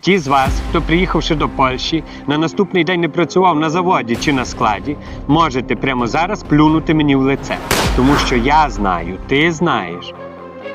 Ті з вас, хто приїхавши до Польщі, на наступний день не працював на заводі чи на складі, можете прямо зараз плюнути мені в лице. Тому що я знаю, ти знаєш.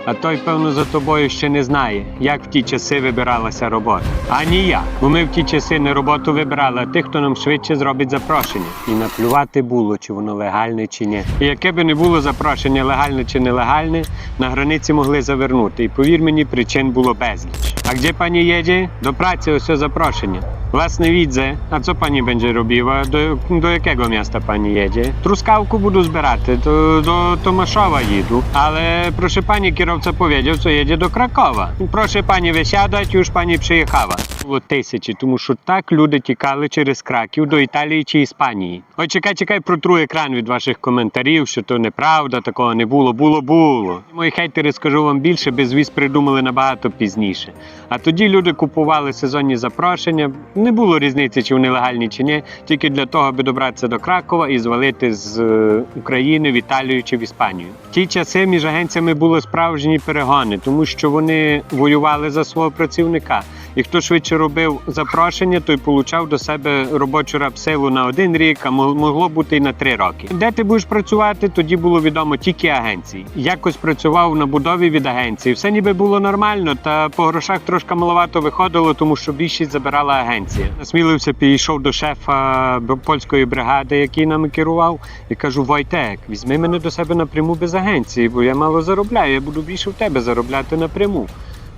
А той, певно, за тобою ще не знає, як в ті часи вибиралася робота. Ані я. Бо ми в ті часи не роботу вибирали, а тих, хто нам швидше зробить запрошення. І наплювати було, чи воно легальне, чи ні. І яке би не було запрошення, легальне чи нелегальне, на границі могли завернути. І повір мені, причин було безліч. А де пані їде? До праці ось запрошення. Las widzę. A co pani będzie robiła? Do, do jakiego miasta pani jedzie? Truskałku budu zbierać, to do Tomaszowa jedu. Ale proszę pani, kierowca powiedział, co jedzie do Krakowa. Proszę pani wysiadać, już pani przyjechała. Було тисячі, тому що так люди тікали через Краків до Італії чи Іспанії. Ой, чекай, чекай, протру екран від ваших коментарів, що то неправда, такого не було. Було, було. Мої хейтери скажу вам більше, безвіз придумали набагато пізніше. А тоді люди купували сезонні запрошення. Не було різниці, чи вони легальні чи ні, тільки для того, аби добратися до Кракова і звалити з е, України в Італію чи в Іспанію. В ті часи між агенціями були справжні перегони, тому що вони воювали за свого працівника. І хто швидше робив запрошення, той получав до себе робочу рабсилу на один рік, а мо- могло бути і на три роки. Де ти будеш працювати, тоді було відомо тільки агенції. Якось працював на будові від агенції. Все ніби було нормально, та по грошах трошки маловато виходило, тому що більшість забирала агенція. Насмілився, підійшов до шефа польської бригади, який нами керував, і кажу: Войтек, візьми мене до себе напряму без агенції, бо я мало заробляю, я буду більше в тебе заробляти напряму.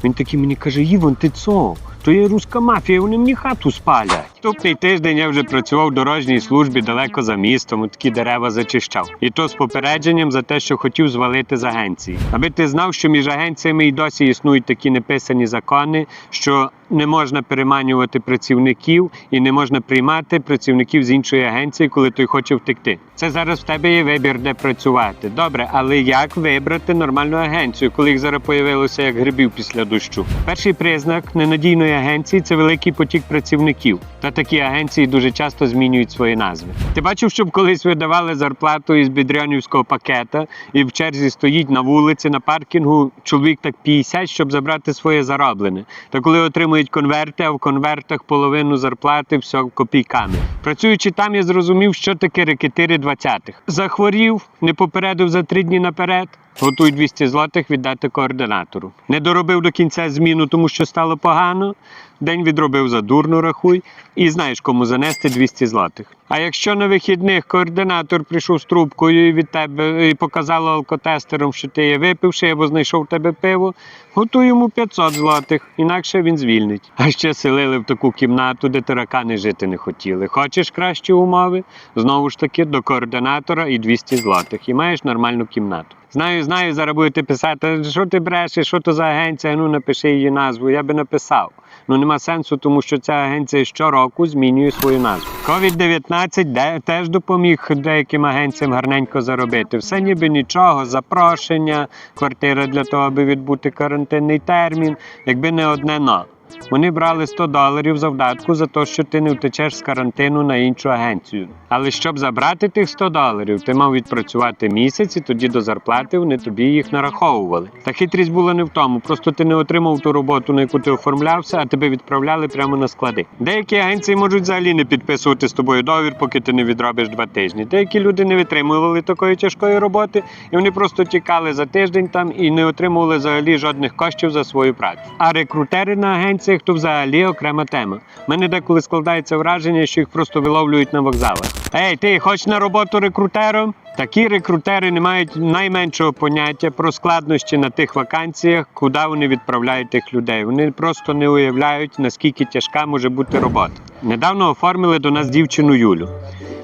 Він такий мені каже: Іван, ти цо? То є руська мафія, вони мені хату спалять. Наступний тиждень я вже працював в дорожній службі далеко за містом, такі дерева зачищав. І то з попередженням за те, що хотів звалити з агенції. Аби ти знав, що між агенціями і досі існують такі неписані закони, що не можна переманювати працівників і не можна приймати працівників з іншої агенції, коли той хоче втекти. Це зараз в тебе є вибір, де працювати. Добре, але як вибрати нормальну агенцію, коли їх зараз появилося як грибів після дощу? Перший признак ненадійної агенції це великий потік працівників. Та такі агенції дуже часто змінюють свої назви. Ти бачив, щоб колись видавали зарплату із бідрянівського пакета, і в черзі стоїть на вулиці, на паркінгу чоловік так 50, щоб забрати своє зароблене. Та коли отримують конверти, а в конвертах половину зарплати все копійками. Працюючи там, я зрозумів, що таке рекетири 20-х. Захворів, не попередив за три дні наперед. Готуй 200 злотих віддати координатору. Не доробив до кінця зміну, тому що стало погано. День відробив за дурно рахуй, і знаєш, кому занести 200 злотих. А якщо на вихідних координатор прийшов з трубкою і від тебе і показало алкотестером, що ти є випивши або знайшов в тебе пиво, готуй йому 500 злотих, інакше він звільнить. А ще селили в таку кімнату, де таракани жити не хотіли. Хочеш кращі умови? Знову ж таки, до координатора і 200 злотих. І маєш нормальну кімнату. Знаю, знаю, зараз будете писати, що ти брешеш, що то за агенція, ну напиши її назву. Я би написав. Ну нема сенсу, тому що ця агенція щороку змінює свою назву. COVID-19 де, теж допоміг деяким агенціям гарненько заробити. Все ніби нічого, запрошення, квартира для того, аби відбути карантинний термін, якби не одне но. Вони брали 100 доларів завдатку за те, що ти не втечеш з карантину на іншу агенцію. Але щоб забрати тих 100 доларів, ти мав відпрацювати місяць, і тоді до зарплати вони тобі їх нараховували. Та хитрість була не в тому, просто ти не отримав ту роботу, на яку ти оформлявся, а тебе відправляли прямо на склади. Деякі агенції можуть взагалі не підписувати з тобою договір, поки ти не відробиш два тижні. Деякі люди не витримували такої тяжкої роботи, і вони просто тікали за тиждень там і не отримували взагалі жодних коштів за свою працю. А рекрутери на агенціях то взагалі окрема тема. Мене деколи складається враження, що їх просто виловлюють на вокзалах. Ей, ти хочеш на роботу рекрутером? Такі рекрутери не мають найменшого поняття про складнощі на тих вакансіях, куди вони відправляють тих людей. Вони просто не уявляють, наскільки тяжка може бути робота. Недавно оформили до нас дівчину Юлю.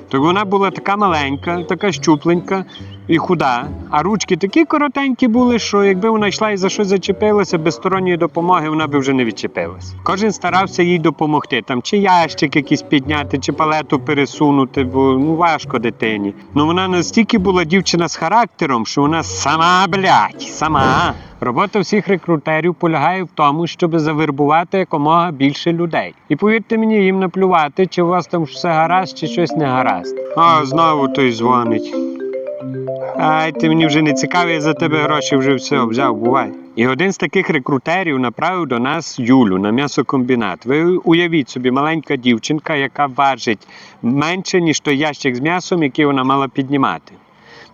Так вона була така маленька, така щупленька і худа, а ручки такі коротенькі були, що якби вона йшла і за щось зачепилася, без сторонньої допомоги вона би вже не відчепилася. Кожен старався їй допомогти, там чи ящик якийсь підняти, чи палету пересунути, бо ну важко дитині. Ну вона настільки була дівчина з характером, що вона сама, блядь, сама. Робота всіх рекрутерів полягає в тому, щоб завербувати якомога більше людей. І повірте мені, їм наплювати, чи у вас там все гаразд, чи щось не гаразд. А знову той дзвонить. Ай, ти мені вже не цікавий, я за тебе гроші вже все взяв, бувай. І один з таких рекрутерів направив до нас Юлю на м'ясокомбінат. Ви уявіть собі, маленька дівчинка, яка важить менше, ніж той ящик з м'ясом, який вона мала піднімати.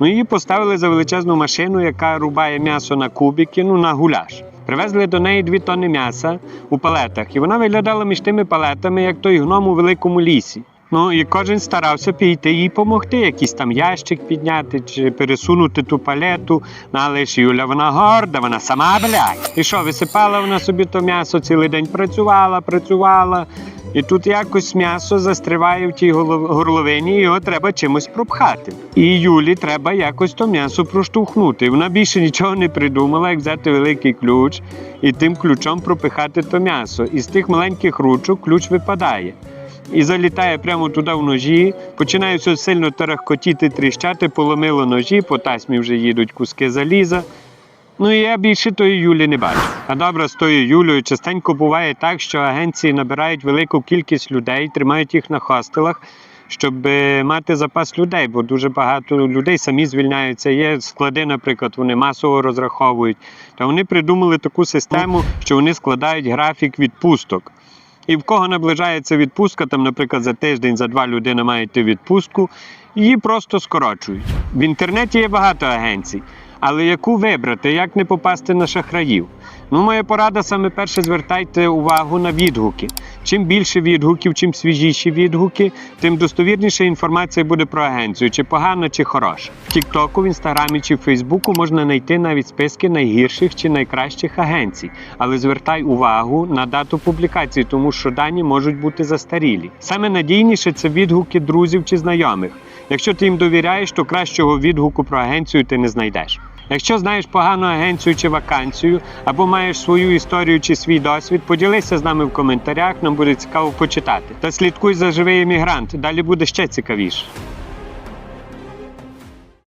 Ну, її поставили за величезну машину, яка рубає м'ясо на кубики, ну на гуляш. Привезли до неї дві тонни м'яса у палетах, і вона виглядала між тими палетами, як той гном у великому лісі. Ну і кожен старався підійти їй допомогти, якийсь там ящик підняти чи пересунути ту палету. Ну, але ж Юля, вона горда, вона сама блядь. І що, висипала вона собі то м'ясо, цілий день працювала, працювала. І тут якось м'ясо застріває в тій горловині, і його треба чимось пропхати. І Юлі треба якось то м'ясо проштовхнути. Вона більше нічого не придумала, як взяти великий ключ і тим ключом пропихати то м'ясо. І з тих маленьких ручок ключ випадає. І залітає прямо туди в ножі, починає все сильно тарахкотіти, тріщати, поломило ножі, по тасмі вже їдуть куски заліза. Ну і я більше тої Юлі не бачу. А добре, з тою Юлею частенько буває так, що агенції набирають велику кількість людей, тримають їх на хостелах, щоб е, мати запас людей, бо дуже багато людей самі звільняються. Є склади, наприклад, вони масово розраховують. То вони придумали таку систему, що вони складають графік відпусток. І в кого наближається відпустка, там, наприклад, за тиждень, за два людина має йти відпустку, її просто скорочують. В інтернеті є багато агенцій, але яку вибрати, як не попасти на шахраїв? Ну, моя порада саме перше звертайте увагу на відгуки. Чим більше відгуків, чим свіжіші відгуки, тим достовірніша інформація буде про агенцію, чи погана, чи хороша. В Тіктоку, в інстаграмі чи в Фейсбуку можна знайти навіть списки найгірших чи найкращих агенцій. Але звертай увагу на дату публікації, тому що дані можуть бути застарілі. Саме надійніше це відгуки друзів чи знайомих. Якщо ти їм довіряєш, то кращого відгуку про агенцію ти не знайдеш. Якщо знаєш погану агенцію чи вакансію, або маєш свою історію чи свій досвід, поділися з нами в коментарях, нам буде цікаво почитати. Та слідкуй за живий емігрант, далі буде ще цікавіше.